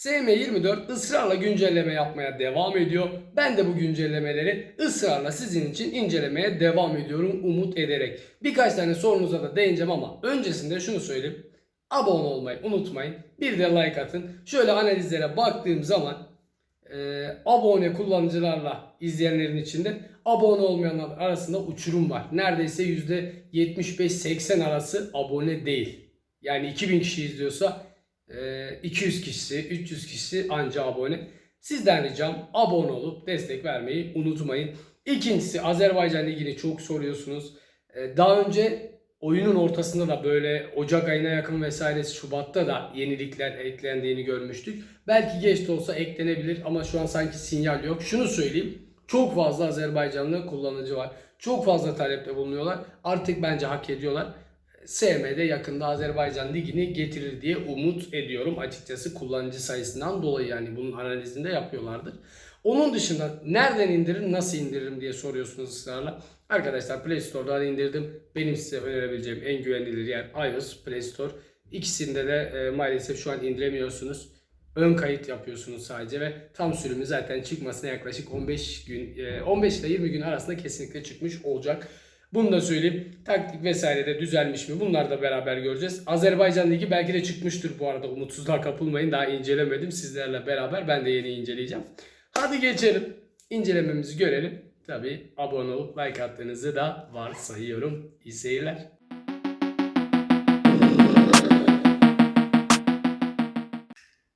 SM24 ısrarla güncelleme yapmaya devam ediyor. Ben de bu güncellemeleri ısrarla sizin için incelemeye devam ediyorum umut ederek. Birkaç tane sorunuza da değineceğim ama öncesinde şunu söyleyeyim. Abone olmayı unutmayın. Bir de like atın. Şöyle analizlere baktığım zaman e, abone kullanıcılarla izleyenlerin içinde abone olmayanlar arasında uçurum var. Neredeyse %75-80 arası abone değil. Yani 2000 kişi izliyorsa 200 kişisi, 300 kişisi anca abone. Sizden ricam abone olup destek vermeyi unutmayın. İkincisi Azerbaycan Ligi'ni çok soruyorsunuz. E, Daha önce oyunun ortasında da böyle Ocak ayına yakın vesairesi Şubat'ta da yenilikler eklendiğini görmüştük. Belki geç de olsa eklenebilir ama şu an sanki sinyal yok. Şunu söyleyeyim. Çok fazla Azerbaycanlı kullanıcı var. Çok fazla talepte bulunuyorlar. Artık bence hak ediyorlar. SM'de yakında Azerbaycan Ligi'ni getirir diye umut ediyorum açıkçası kullanıcı sayısından dolayı yani bunun analizinde yapıyorlardır. Onun dışında nereden indiririm, nasıl indiririm diye soruyorsunuz ısrarla. Arkadaşlar Play Store'dan indirdim. Benim size önerebileceğim en güvenilir yer iOS Play Store. İkisinde de e, maalesef şu an indiremiyorsunuz. Ön kayıt yapıyorsunuz sadece ve tam sürümü zaten çıkmasına yaklaşık 15 gün, e, 15 ile 20 gün arasında kesinlikle çıkmış olacak. Bunu da söyleyeyim. Taktik vesaire de düzelmiş mi? Bunları da beraber göreceğiz. Azerbaycan Ligi belki de çıkmıştır bu arada. Umutsuzluğa kapılmayın. Daha incelemedim. Sizlerle beraber ben de yeni inceleyeceğim. Hadi geçelim. İncelememizi görelim. Tabi abone olup like attığınızı da varsayıyorum. İyi seyirler.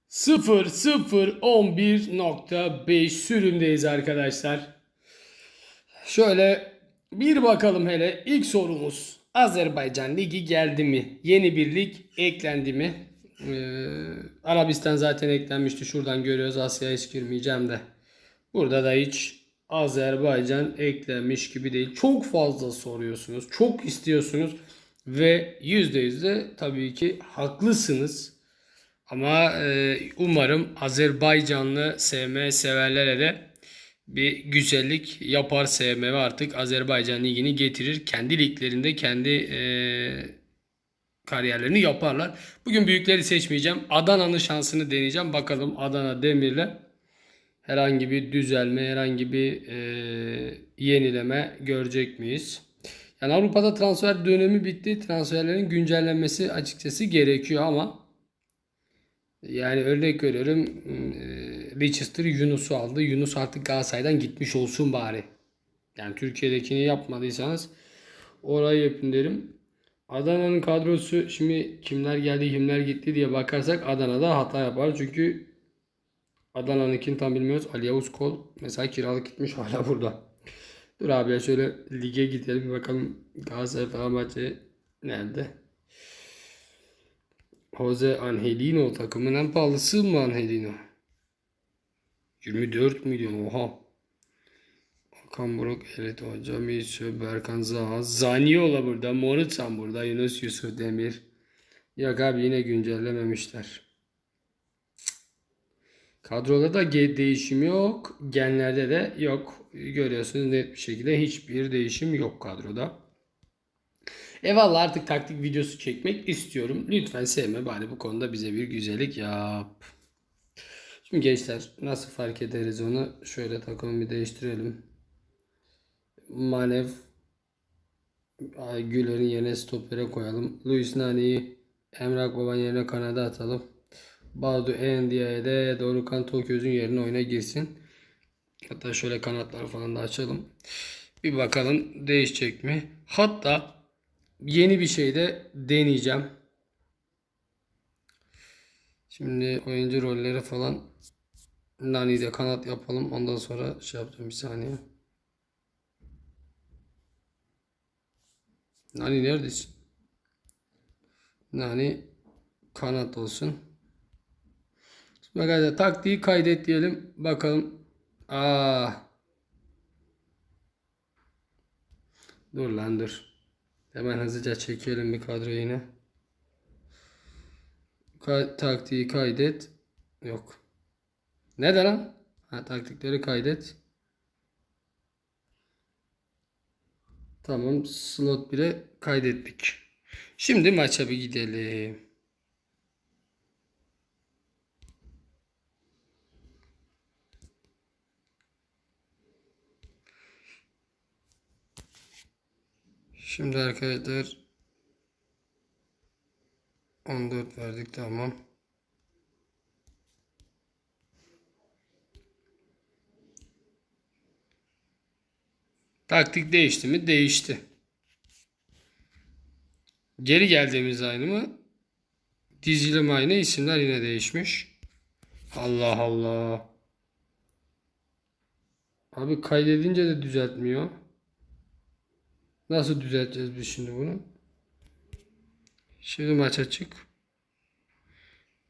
Sıfır sıfır 11.5 sürümdeyiz arkadaşlar. Şöyle bir bakalım hele ilk sorumuz. Azerbaycan Ligi geldi mi? Yeni bir lig eklendi mi? Ee, Arabistan zaten eklenmişti. Şuradan görüyoruz. Asya'ya hiç girmeyeceğim de. Burada da hiç Azerbaycan eklenmiş gibi değil. Çok fazla soruyorsunuz. Çok istiyorsunuz. Ve %100 de tabii ki haklısınız. Ama e, umarım Azerbaycanlı SM severlere de bir güzellik yapar SM ve artık Azerbaycan Ligi'ni getirir. Kendi liglerinde kendi e, kariyerlerini yaparlar. Bugün büyükleri seçmeyeceğim. Adana'nın şansını deneyeceğim. Bakalım Adana Demir'le herhangi bir düzelme, herhangi bir e, yenileme görecek miyiz? Yani Avrupa'da transfer dönemi bitti. Transferlerin güncellenmesi açıkçası gerekiyor ama yani örnek veriyorum e, Leicester Yunus'u aldı. Yunus artık Galatasaray'dan gitmiş olsun bari. Yani Türkiye'dekini yapmadıysanız orayı yapın derim. Adana'nın kadrosu şimdi kimler geldi kimler gitti diye bakarsak Adana'da hata yapar. Çünkü Adana'nınkini tam bilmiyoruz. Ali Yavuz Kol mesela kiralık gitmiş hala burada. Dur abi ya şöyle lige gidelim bakalım Galatasaray Fenerbahçe nerede? Jose Angelino takımın en pahalısı mı Angelino? 24 milyon oha. Okan Buruk, Elit Hoca, Mirçö, Berkan Zaha, Zaniola burada, Moritsan burada, Yunus Yusuf Demir. Yok abi yine güncellememişler. Kadroda da değişim yok. Genlerde de yok. Görüyorsunuz net bir şekilde hiçbir değişim yok kadroda. Eyvallah artık taktik videosu çekmek istiyorum. Lütfen sevme bari bu konuda bize bir güzellik yap. Gençler nasıl fark ederiz onu? Şöyle takımı bir değiştirelim. Manev Güler'in yerine stopere koyalım. Luis Nani'yi Emrah Baban yerine kanada atalım. Badu Endia'ya de Dorukan Toköz'ün yerine oyuna girsin. Hatta şöyle kanatlar falan da açalım. Bir bakalım değişecek mi? Hatta yeni bir şey de deneyeceğim. Şimdi oyuncu rolleri falan Nani'de kanat yapalım. Ondan sonra şey yapacağım bir saniye. Nani neredesin? Nani kanat olsun. Şimdi arkadaşlar taktiği kaydet diyelim. Bakalım. Aa. Dur lan dur. Hemen hızlıca çekelim bir kadroyu yine. Taktiği kaydet. Yok. Ne de lan? Ha, taktikleri kaydet. Tamam slot 1'e kaydettik. Şimdi maça bir gidelim. Şimdi arkadaşlar 14 verdik tamam. Taktik değişti mi? Değişti. Geri geldiğimiz aynı mı? Dizilim aynı, isimler yine değişmiş. Allah Allah. Abi kaydedince de düzeltmiyor. Nasıl düzelteceğiz biz şimdi bunu? Şimdi maç açık.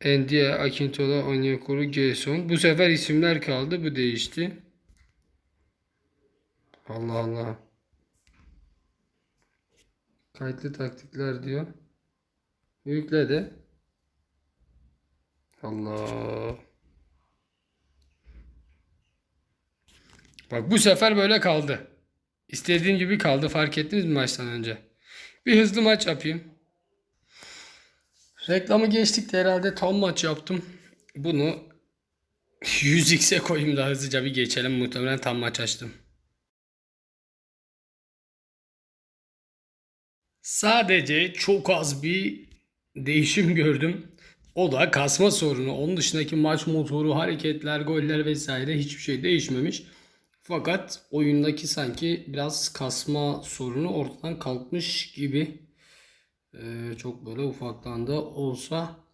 Endia, Akintola, Onyekuru, Gerson. Bu sefer isimler kaldı. Bu değişti. Allah Allah. Kayıtlı taktikler diyor. Yükle de. Allah. Bak bu sefer böyle kaldı. İstediğim gibi kaldı. Fark ettiniz mi maçtan önce? Bir hızlı maç yapayım. Reklamı geçtik de herhalde tam maç yaptım. Bunu 100x'e koyayım da hızlıca bir geçelim. Muhtemelen tam maç açtım. Sadece çok az bir değişim gördüm. O da kasma sorunu. Onun dışındaki maç motoru, hareketler, goller vesaire hiçbir şey değişmemiş. Fakat oyundaki sanki biraz kasma sorunu ortadan kalkmış gibi. Ee, çok böyle ufaktan da olsa.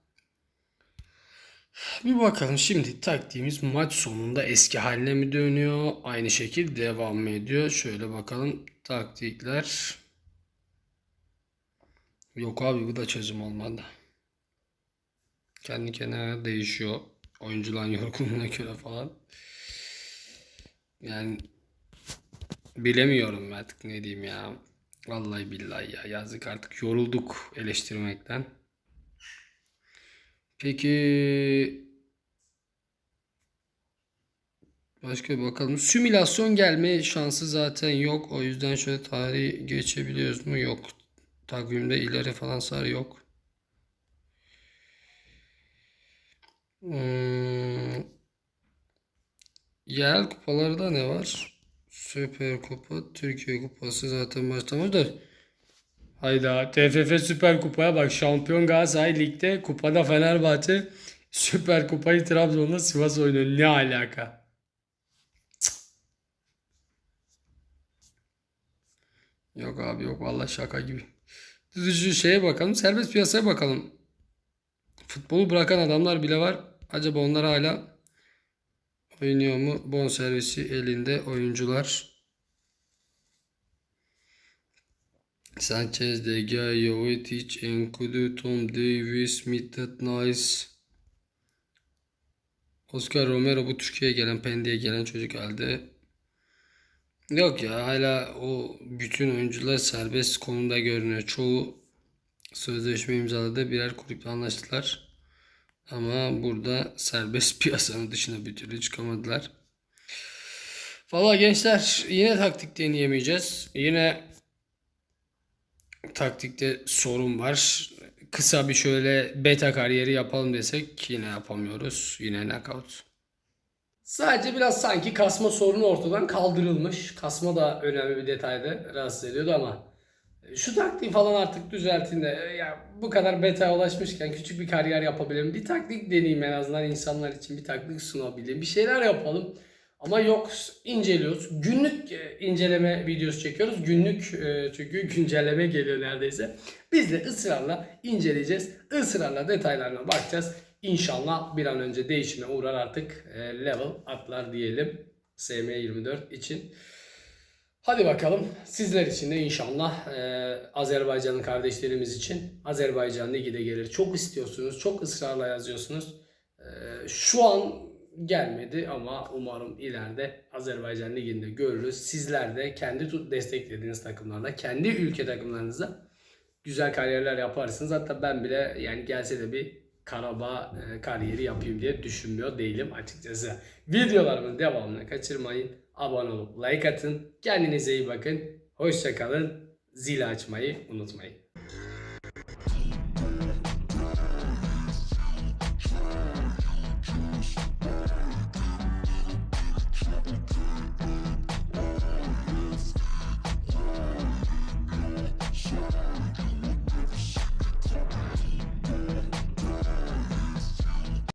Bir bakalım şimdi taktiğimiz maç sonunda eski haline mi dönüyor? Aynı şekilde devam mı ediyor? Şöyle bakalım taktikler. Yok abi bu da çözüm olmadı. Kendi kendine değişiyor. Oyuncuların yorgunluğuna göre falan. Yani bilemiyorum artık ne diyeyim ya. Vallahi billahi ya yazık artık yorulduk eleştirmekten. Peki başka bir bakalım. Simülasyon gelme şansı zaten yok. O yüzden şöyle tarihi geçebiliyoruz mu? Yok. Takvimde ileri falan sar yok. Hmm. Yerel kupalarda ne var? Süper Kupa, Türkiye Kupası zaten başlamışlar. Hayda TFF Süper Kupa'ya bak. Şampiyon Galatasaray Lig'de kupada Fenerbahçe Süper Kupayı Trabzon'la Sivas oynuyor. Ne alaka? Yok abi yok vallahi şaka gibi. Düzücü şeye bakalım. Serbest piyasaya bakalım. Futbolu bırakan adamlar bile var. Acaba onlar hala oynuyor mu? Bonservisi elinde oyuncular. Sanchez, De Gea, Jovetic, Enkudu, Tom Davis, Mithat Nice. Oscar Romero bu Türkiye'ye gelen, Pendik'e gelen çocuk halde. Yok ya hala o bütün oyuncular serbest konumda görünüyor. Çoğu sözleşme imzaladı birer kulüple anlaştılar. Ama burada serbest piyasanın dışına bir türlü çıkamadılar. Valla gençler yine taktik deneyemeyeceğiz. Yine taktikte sorun var. Kısa bir şöyle beta kariyeri yapalım desek yine yapamıyoruz. Yine knockout. Sadece biraz sanki kasma sorunu ortadan kaldırılmış. Kasma da önemli bir detaydı. Rahatsız ediyordu ama şu taktiği falan artık düzeltin de ya bu kadar beta ulaşmışken küçük bir kariyer yapabilirim. Bir taktik deneyeyim en azından insanlar için bir taktik sunabileyim. Bir şeyler yapalım. Ama yok inceliyoruz. Günlük e, inceleme videosu çekiyoruz. Günlük e, çünkü güncelleme geliyor neredeyse. Biz de ısrarla inceleyeceğiz. Israrla detaylarına bakacağız. İnşallah bir an önce değişime uğrar artık e, level atlar diyelim. SM24 için. Hadi bakalım sizler için de inşallah e, Azerbaycan'ın kardeşlerimiz için Azerbaycan Ligi gelir. Çok istiyorsunuz, çok ısrarla yazıyorsunuz. E, şu an gelmedi ama umarım ileride Azerbaycan Ligi'nde görürüz. Sizler de kendi desteklediğiniz takımlarda, kendi ülke takımlarınızda güzel kariyerler yaparsınız. Hatta ben bile yani gelse de bir Karabağ e, kariyeri yapayım diye düşünmüyor değilim açıkçası. Videolarımın devamını kaçırmayın. Abone olup like atın. Kendinize iyi bakın. Hoşçakalın. Zil açmayı unutmayın.